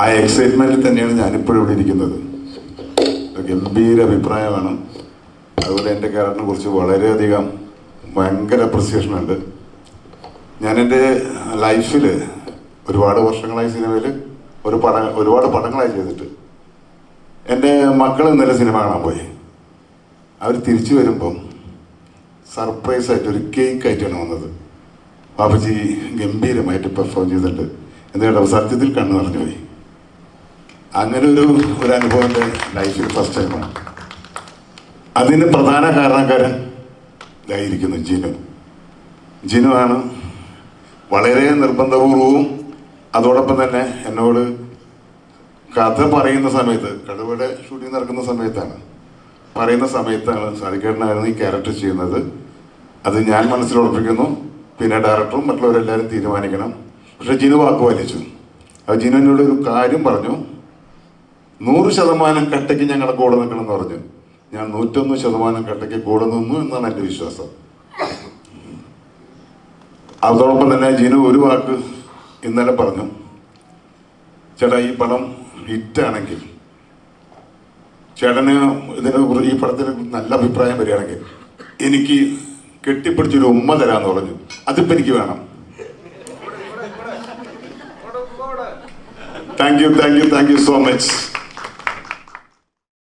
ആ എക്സൈറ്റ്മെന്റിൽ തന്നെയാണ് ഞാനിപ്പോഴും ഇവിടെ ഇരിക്കുന്നത്. ഗംഭീര അഭിപ്രായമാണ്. അതുപോലെ എന്റെ ക്യാരക്ടറിനെ കുറിച്ച് വളരെയധികം ഭയങ്കര അപ്രിസിയേഷൻ ഉണ്ട്. ഞാൻ എന്റെ ലൈഫിൽ ഒരുപാട് വർഷങ്ങളായി സിനിമയിൽ ഒരു പട ഒരുപാട് പടങ്ങളായി ചെയ്തിട്ട് എന്റെ മക്കൾ ഇന്നലെ സിനിമ കാണാൻ പോയി. അവർ തിരിച്ചു വരുമ്പം സർപ്രൈസ് ആയിട്ട് ഒരു കേക്ക് ആയിട്ടാണ് വന്നത്. ബാബുജി ഗംഭീരമായിട്ട് പെർഫോം ചെയ്തിട്ടുണ്ട്. എന്തുകൊണ്ടാണ് സത്യത്തിൽ കണ്ണു നിറഞ്ഞു പോയി. അങ്ങനെ ഒരു ഒരു അനുഭവം എന്റെ ലൈഫിൽ ഫസ്റ്റ് ടൈമാണ് അതിന് പ്രധാന കാരണക്കാരൻ ഇതായിരിക്കുന്നു ജിനു. ജിനു ആണ് വളരെ നിർബന്ധപൂർവവും അതോടൊപ്പം തന്നെ എന്നോട് കഥ പറയുന്ന സമയത്ത് കടുവയുടെ ഷൂട്ടിംഗ് നടക്കുന്ന സമയത്താണ്. പറയുന്ന സമയത്താണ് സാധിക്കേട്ടനായിരുന്നു ഈ ക്യാരക്ടർ ചെയ്യുന്നത്. അത് ഞാൻ മനസ്സിലുറപ്പിക്കുന്നു പിന്നെ ഡയറക്ടറും മറ്റുള്ളവരെല്ലാവരും തീരുമാനിക്കണം. പക്ഷേ ജിനു വാക്ക് വലിച്ചു അത് ജിനുവിനോട് ഒരു കാര്യം പറഞ്ഞു. നൂറ് ശതമാനം കട്ടയ്ക്ക് ഞങ്ങളുടെ കൂടെ നിൽക്കണം എന്ന് പറഞ്ഞു. ഞാൻ നൂറ്റൊന്ന് ശതമാനം കട്ടയ്ക്ക് കൂടെ നിന്നു എന്നാണ് എന്റെ വിശ്വാസം. അതോടൊപ്പം തന്നെ ജിനു ഒരു വാക്ക് ഇന്നലെ പറഞ്ഞു. ചേട്ടാ ഈ പടം ഹിറ്റാണെങ്കിൽ ചേട്ടന് ഇതിനെ ഈ പടത്തിന് നല്ല അഭിപ്രായം വരികയാണെങ്കിൽ എനിക്ക് കെട്ടിപ്പിടിച്ചൊരു ഉമ്മ തരാന്ന് പറഞ്ഞു. അതിപ്പോ എനിക്ക് വേണം. Thank you thank you thank you so much